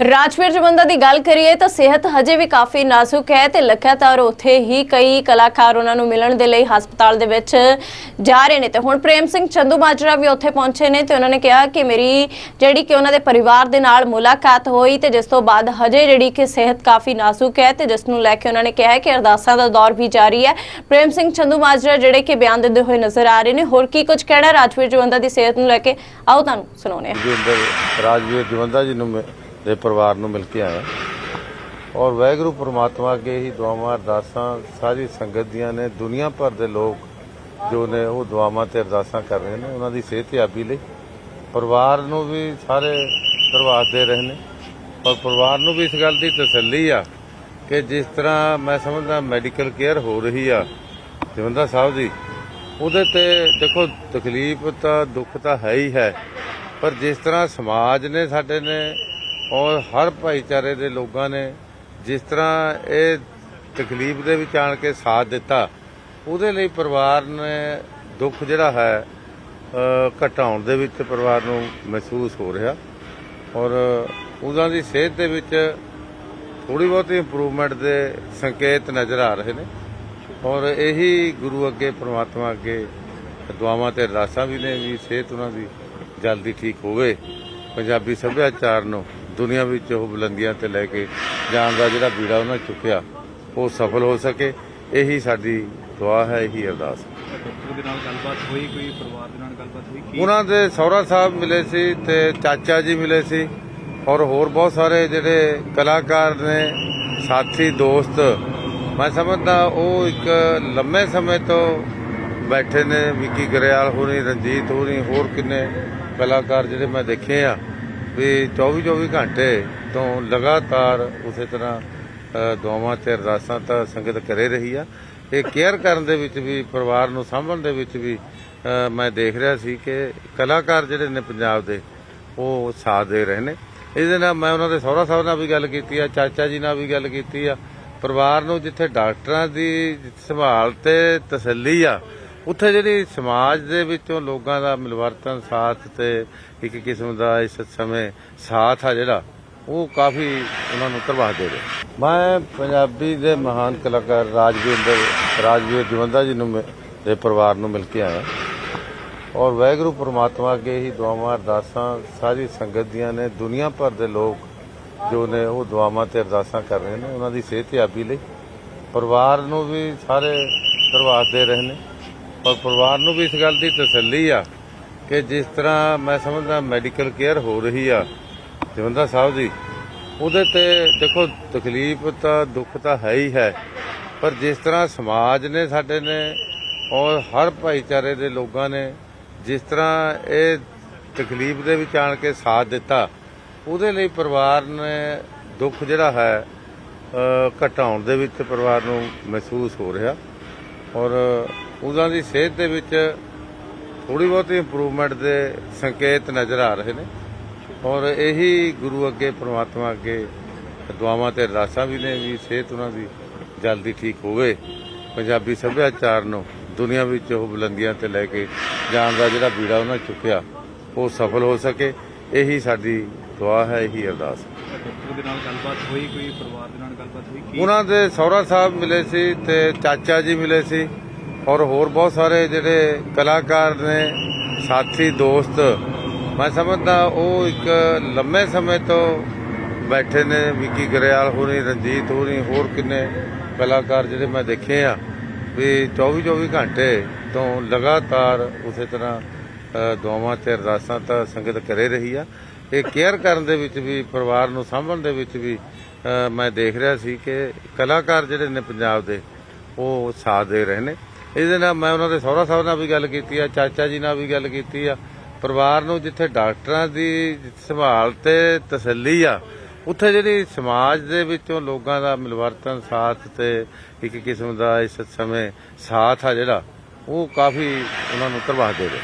ਰਾਜਵੀਰ ਜਵੰਦਾ ਦੀ ਗੱਲ ਕਰੀਏ ਤਾਂ ਸਿਹਤ ਹਜੇ ਵੀ ਕਾਫੀ ਨਾਜ਼ੁਕ ਹੈ ਤੇ ਲਗਾਤਾਰ ਉੱਥੇ ਹੀ ਕਈ ਕਲਾਕਾਰ ਉਹਨਾਂ ਨੂੰ ਮਿਲਣ ਦੇ ਲਈ ਹਸਪਤਾਲ ਦੇ ਵਿੱਚ ਜਾ ਰਹੇ ਨੇ। ਤੇ ਹੁਣ ਪ੍ਰੇਮ ਸਿੰਘ ਚੰਦੂ ਮਾਜਰਾ ਵੀ ਉੱਥੇ ਪਹੁੰਚੇ ਨੇ ਤੇ ਉਹਨਾਂ ਨੇ ਕਿਹਾ ਕਿ ਮੇਰੀ ਜਿਹੜੀ ਕਿ ਉਹਨਾਂ ਦੇ ਪਰਿਵਾਰ ਦੇ ਨਾਲ ਮੁਲਾਕਾਤ ਹੋਈ ਤੇ ਜਿਸ ਤੋਂ ਬਾਅਦ ਹਜੇ ਜਿਹੜੀ ਕਿ ਸਿਹਤ ਕਾਫੀ ਨਾਜ਼ੁਕ ਹੈ ਤੇ ਜਿਸ ਨੂੰ ਲੈ ਕੇ ਉਹਨਾਂ ਨੇ ਕਿਹਾ ਕਿ ਅਰਦਾਸਾਂ ਦਾ ਦੌਰ ਵੀ ਜਾਰੀ ਹੈ। ਪ੍ਰੇਮ ਸਿੰਘ ਚੰਦੂ ਮਾਜਰਾ ਜਿਹੜੇ ਕਿ ਬਿਆਨ ਦਿੰਦੇ ਹੋਏ ਨਜ਼ਰ ਆ ਰਹੇ ਨੇ। ਹੋਰ ਕੀ ਕੁਝ ਕਹਿਣਾ ਰਾਜਵੀਰ ਜਵੰਦਾ ਦੀ ਸਿਹਤ ਨੂੰ ਲੈ ਕੇ? ਆਓ ਤੁਹਾਨੂੰ ਸੁਣਾਉਂਦੇ ਹਾਂ। ਰਾਜਵੀਰ ਜਵੰਦਾ ਜੀ ਨੂੰ ਦੇ ਪਰਿਵਾਰ ਨੂੰ ਮਿਲ ਕੇ ਆਇਆ ਔਰ ਵਾਹਿਗੁਰੂ ਪ੍ਰਮਾਤਮਾ ਅੱਗੇ ਹੀ ਦੁਆਵਾਂ, ਅਰਦਾਸਾਂ, ਸਾਰੀ ਸੰਗਤ ਦੀਆਂ ਨੇ, ਦੁਨੀਆ ਭਰ ਦੇ ਲੋਕ ਜੋ ਨੇ ਉਹ ਦੁਆਵਾਂ ਤੇ ਅਰਦਾਸਾਂ ਕਰ ਰਹੇ ਨੇ, ਉਹਨਾਂ ਦੀ ਸਿਹਤਯਾਬੀ ਲਈ। ਪਰਿਵਾਰ ਨੂੰ ਵੀ ਸਾਰੇ ਧੰਨਵਾਦ ਦੇ ਰਹੇ ਨੇ। ਔਰ ਪਰਿਵਾਰ ਨੂੰ ਵੀ ਇਸ ਗੱਲ ਦੀ ਤਸੱਲੀ ਆ ਕਿ ਜਿਸ ਤਰ੍ਹਾਂ ਮੈਂ ਸਮਝਦਾ ਮੈਡੀਕਲ ਕੇਅਰ ਹੋ ਰਹੀ ਆ ਜਵੰਦਾ ਸਾਹਿਬ ਦੀ ਉਹਦੇ ਤੇ ਦੇਖੋ ਤਕਲੀਫ ਤਾਂ, ਦੁੱਖ ਤਾਂ ਹੈ ਹੀ ਹੈ, ਪਰ ਜਿਸ ਤਰ੍ਹਾਂ ਸਮਾਜ ਨੇ ਸਾਡੇ ਨੇ ਔਰ ਹਰ ਭਾਈਚਾਰੇ ਦੇ ਲੋਕਾਂ ਨੇ ਜਿਸ ਤਰ੍ਹਾਂ ਇਹ ਤਕਲੀਫ ਦੇ ਵਿੱਚ ਆਣ ਕੇ ਸਾਥ ਦਿੱਤਾ, ਉਹਦੇ ਲਈ ਪਰਿਵਾਰ ਨੇ ਦੁੱਖ ਜਿਹੜਾ ਹੈ ਘਟਾਉਣ ਦੇ ਵਿੱਚ ਪਰਿਵਾਰ ਨੂੰ ਮਹਿਸੂਸ ਹੋ ਰਿਹਾ। ਔਰ ਉਹਨਾਂ ਦੀ ਸਿਹਤ ਦੇ ਵਿੱਚ ਥੋੜੀ ਬਹੁਤੀ ਇੰਪਰੂਵਮੈਂਟ ਦੇ ਸੰਕੇਤ ਨਜ਼ਰ ਆ ਰਹੇ ਨੇ। ਔਰ ਇਹੀ ਗੁਰੂ ਅੱਗੇ, ਪ੍ਰਮਾਤਮਾ ਅੱਗੇ ਦੁਆਵਾਂ ਤੇ ਅਰਦਾਸਾਂ ਵੀ ਨੇ ਵੀ ਸਿਹਤ ਉਹਨਾਂ ਦੀ ਜਲਦੀ ਠੀਕ ਹੋਵੇ। ਪੰਜਾਬੀ ਸੱਭਿਆਚਾਰ ਨੂੰ ਦੁਨੀਆ ਵਿੱਚ ਉਹ ਬੁਲੰਦੀਆਂ ਤੇ ਲੈ ਕੇ ਜਾਣ ਦਾ ਜਿਹੜਾ ਬੀੜਾ ਉਹਨਾਂ ਚੁੱਕਿਆ ਉਹ ਸਫਲ ਹੋ ਸਕੇ। ਇਹੀ ਸਾਡੀ ਦੁਆ ਹੈ ਇਹੀ ਅਰਦਾਸ। ਡਾਕਟਰ ਦੇ ਨਾਲ ਗੱਲਬਾਤ ਹੋਈ ਕੋਈ ਪਰਿਵਾਰ ਦੇ ਨਾਲ ਗੱਲਬਾਤ ਹੋਈ? ਕੀ ਉਹਨਾਂ ਦੇ ਸਹੁਰਾ ਸਾਹਿਬ ਮਿਲੇ ਸੀ ਤੇ ਚਾਚਾ ਜੀ ਮਿਲੇ ਸੀ ਔਰ ਹੋਰ ਬਹੁਤ ਸਾਰੇ ਜਿਹੜੇ ਕਲਾਕਾਰ ਨੇ ਸਾਥੀ ਦੋਸਤ। ਮੈਂ ਸਮਝਦਾ ਉਹ ਇੱਕ ਲੰਮੇ ਸਮੇਂ ਤੋਂ ਬੈਠੇ ਨੇ ਵਿੱਕੀ ਗਰੇਵਾਲ ਹੋਣੀ ਰਣਜੀਤ ਹੋਣੀ ਹੋਰ ਕਿੰਨੇ ਕਲਾਕਾਰ ਜਿਹੜੇ ਮੈਂ ਦੇਖੇ ਆ। ਵੀ 24 24 ਘੰਟੇ ਤੋਂ ਲਗਾਤਾਰ ਉਸੇ ਤਰ੍ਹਾਂ ਦੁਆਵਾਂ ਤੇ ਅਰਦਾਸਾਂ ਤਾਂ ਸੰਗਤ ਕਰੇ ਰਹੀ ਆ। ਇਹ ਕੇਅਰ ਕਰਨ ਦੇ ਵਿੱਚ ਵੀ, ਪਰਿਵਾਰ ਨੂੰ ਸਾਂਭਣ ਦੇ ਵਿੱਚ ਵੀ ਮੈਂ ਦੇਖ ਰਿਹਾ ਸੀ ਕਿ ਕਲਾਕਾਰ ਜਿਹੜੇ ਨੇ ਪੰਜਾਬ ਦੇ, ਉਹ ਸਾਥ ਦੇ ਰਹੇ ਨੇ। ਇਹਦੇ ਨਾਲ ਮੈਂ ਉਹਨਾਂ ਦੇ ਸਹੁਰਾ ਸਾਹਿਬ ਨਾਲ ਵੀ ਗੱਲ ਕੀਤੀ ਆ, ਚਾਚਾ ਜੀ ਨਾਲ ਵੀ ਗੱਲ ਕੀਤੀ ਆ। ਪਰਿਵਾਰ ਨੂੰ ਜਿੱਥੇ ਡਾਕਟਰਾਂ ਦੀ ਸੰਭਾਲ ਤੇ ਤਸੱਲੀ ਆ ਉੱਥੇ ਜਿਹੜੀ ਸਮਾਜ ਦੇ ਵਿੱਚੋਂ ਲੋਕਾਂ ਦਾ ਮਿਲਵਰਤਨ, ਸਾਥ ਤੇ ਇੱਕ ਕਿਸਮ ਦਾ ਇਸ ਸਮੇਂ ਸਾਥ ਆ ਜਿਹੜਾ, ਉਹ ਕਾਫੀ ਉਹਨਾਂ ਨੂੰ ਪ੍ਰਭਾਵ ਦੇ ਰਿਹਾ। ਮੈਂ ਪੰਜਾਬੀ ਦੇ ਮਹਾਨ ਕਲਾਕਾਰ ਰਾਜਵਿੰਦਰ, ਰਾਜਵੀਰ ਜਵੰਦਾ ਜੀ ਨੂੰ ਮਿ- ਦੇ ਪਰਿਵਾਰ ਨੂੰ ਮਿਲ ਕੇ ਆਇਆ। ਔਰ ਵਾਹਿਗੁਰੂ ਪ੍ਰਮਾਤਮਾ ਅੱਗੇ ਹੀ ਦੁਆਵਾਂ, ਅਰਦਾਸਾਂ, ਸਾਰੀ ਸੰਗਤ ਦੀਆਂ ਨੇ, ਦੁਨੀਆ ਭਰ ਦੇ ਲੋਕ ਜੋ ਨੇ ਉਹ ਦੁਆਵਾਂ ਤੇ ਅਰਦਾਸਾਂ ਕਰ ਰਹੇ ਨੇ, ਉਹਨਾਂ ਦੀ ਸਿਹਤਯਾਬੀ ਲਈ। ਪਰਿਵਾਰ ਨੂੰ ਵੀ ਸਾਰੇ ਧੰਨਵਾਦ ਦੇ ਰਹੇ ਨੇ। ਔਰ ਪਰਿਵਾਰ ਨੂੰ ਵੀ ਇਸ ਗੱਲ ਦੀ ਤਸੱਲੀ ਆ ਕਿ ਜਿਸ ਤਰ੍ਹਾਂ ਮੈਂ ਸਮਝਦਾ ਮੈਡੀਕਲ ਕੇਅਰ ਹੋ ਰਹੀ ਆ ਜਵੰਦਾ ਸਾਹਿਬ ਦੀ ਉਹਦੇ ਤੇ ਦੇਖੋ ਤਕਲੀਫ ਤਾਂ, ਦੁੱਖ ਤਾਂ ਹੈ ਹੀ ਹੈ, ਪਰ ਜਿਸ ਤਰ੍ਹਾਂ ਸਮਾਜ ਨੇ ਸਾਡੇ ਨੇ ਔਰ ਹਰ ਭਾਈਚਾਰੇ ਦੇ ਲੋਕਾਂ ਨੇ ਜਿਸ ਤਰ੍ਹਾਂ ਇਹ ਤਕਲੀਫ ਦੇ ਵਿੱਚ ਆਣ ਕੇ ਸਾਥ ਦਿੱਤਾ, ਉਹਦੇ ਲਈ ਪਰਿਵਾਰ ਨੇ ਦੁੱਖ ਜਿਹੜਾ ਹੈ ਘਟਾਉਣ ਦੇ ਵਿੱਚ ਪਰਿਵਾਰ ਨੂੰ ਮਹਿਸੂਸ ਹੋ ਰਿਹਾ। ਔਰ ਉਹਨਾਂ ਦੀ ਸਿਹਤ ਦੇ ਵਿੱਚ ਥੋੜੀ ਬਹੁਤੀ ਇੰਪਰੂਵਮੈਂਟ ਦੇ ਸੰਕੇਤ ਨਜ਼ਰ ਆ ਰਹੇ ਨੇ। ਔਰ ਇਹੀ ਗੁਰੂ ਅੱਗੇ, ਪ੍ਰਮਾਤਮਾ ਅੱਗੇ ਦੁਆਵਾਂ ਤੇ ਅਰਦਾਸਾਂ ਵੀ ਨੇ ਵੀ ਸਿਹਤ ਉਹਨਾਂ ਦੀ ਜਲਦੀ ਠੀਕ ਹੋਵੇ। ਪੰਜਾਬੀ ਸੱਭਿਆਚਾਰ ਨੂੰ ਦੁਨੀਆ ਵਿੱਚ ਉਹ ਬੁਲੰਦੀਆਂ ਤੇ ਲੈ ਕੇ ਜਾਣ ਦਾ ਜਿਹੜਾ ਬੀੜਾ ਉਹਨਾਂ ਚੁੱਕਿਆ, ਉਹ ਸਫਲ ਹੋ ਸਕੇ। ਇਹੀ ਸਾਡੀ ਦੁਆ ਹੈ ਇਹੀ ਅਰਦਾਸ। ਹੈ। ਡਾਕਟਰ ਦੇ ਨਾਲ ਗੱਲਬਾਤ ਹੋਈ ਕੋਈ ਪਰਿਵਾਰ ਦੇ ਨਾਲ ਗੱਲਬਾਤ ਹੋਈ ਕੀ? ਉਹਨਾਂ ਦੇ ਸਹੁਰਾ ਸਾਹਿਬ ਮਿਲੇ ਸੀ ਤੇ ਚਾਚਾ ਜੀ ਮਿਲੇ ਸੀ ਔਰ ਹੋਰ ਬਹੁਤ ਸਾਰੇ ਜਿਹੜੇ ਕਲਾਕਾਰ ਨੇ ਸਾਥੀ ਦੋਸਤ। ਮੈਂ ਸਮਝਦਾ ਉਹ ਇੱਕ ਲੰਮੇ ਸਮੇਂ ਤੋਂ ਬੈਠੇ ਨੇ ਵਿੱਕੀ ਗਰੇਵਾਲ ਹੋਣੀ ਰਣਜੀਤ ਹੋਣੀ ਹੋਰ ਕਿੰਨੇ ਕਲਾਕਾਰ ਜਿਹੜੇ ਮੈਂ ਦੇਖੇ ਆ ਵੀ 24 24 ਘੰਟੇ ਤੋਂ ਲਗਾਤਾਰ ਉਸੇ ਤਰ੍ਹਾਂ ਦੁਆਵਾਂ ਤੇ ਅਰਦਾਸਾਂ ਤਾਂ ਸੰਗਤ ਕਰੇ ਰਹੀ ਆ। ਇਹ ਕੇਅਰ ਕਰਨ ਦੇ ਵਿੱਚ ਵੀ, ਪਰਿਵਾਰ ਨੂੰ ਸਾਂਭਣ ਦੇ ਵਿੱਚ ਵੀ ਮੈਂ ਦੇਖ ਰਿਹਾ ਸੀ ਕਿ ਕਲਾਕਾਰ ਜਿਹੜੇ ਨੇ ਪੰਜਾਬ ਦੇ, ਉਹ ਸਾਥ ਦੇ ਰਹੇ ਨੇ। ਇਹਦੇ ਨਾਲ ਮੈਂ ਉਹਨਾਂ ਦੇ ਸਹੁਰਾ ਸਾਹਿਬ ਨਾਲ ਵੀ ਗੱਲ ਕੀਤੀ ਆ, ਚਾਚਾ ਜੀ ਨਾਲ ਵੀ ਗੱਲ ਕੀਤੀ ਆ। ਪਰਿਵਾਰ ਨੂੰ ਜਿੱਥੇ ਡਾਕਟਰਾਂ ਦੀ ਸੰਭਾਲ ਤੇ ਤਸੱਲੀ ਆ, ਉੱਥੇ ਜਿਹੜੀ ਸਮਾਜ ਦੇ ਵਿੱਚੋਂ ਲੋਕਾਂ ਦਾ ਮਿਲਵਰਤਨ, ਸਾਥ ਤੇ ਇੱਕ ਕਿਸਮ ਦਾ ਇਸ ਸਮੇਂ ਸਾਥ ਆ ਜਿਹੜਾ, ਉਹ ਕਾਫੀ ਉਹਨਾਂ ਨੂੰ ਪ੍ਰਭਾਵ ਦੇ ਰਿਹਾ।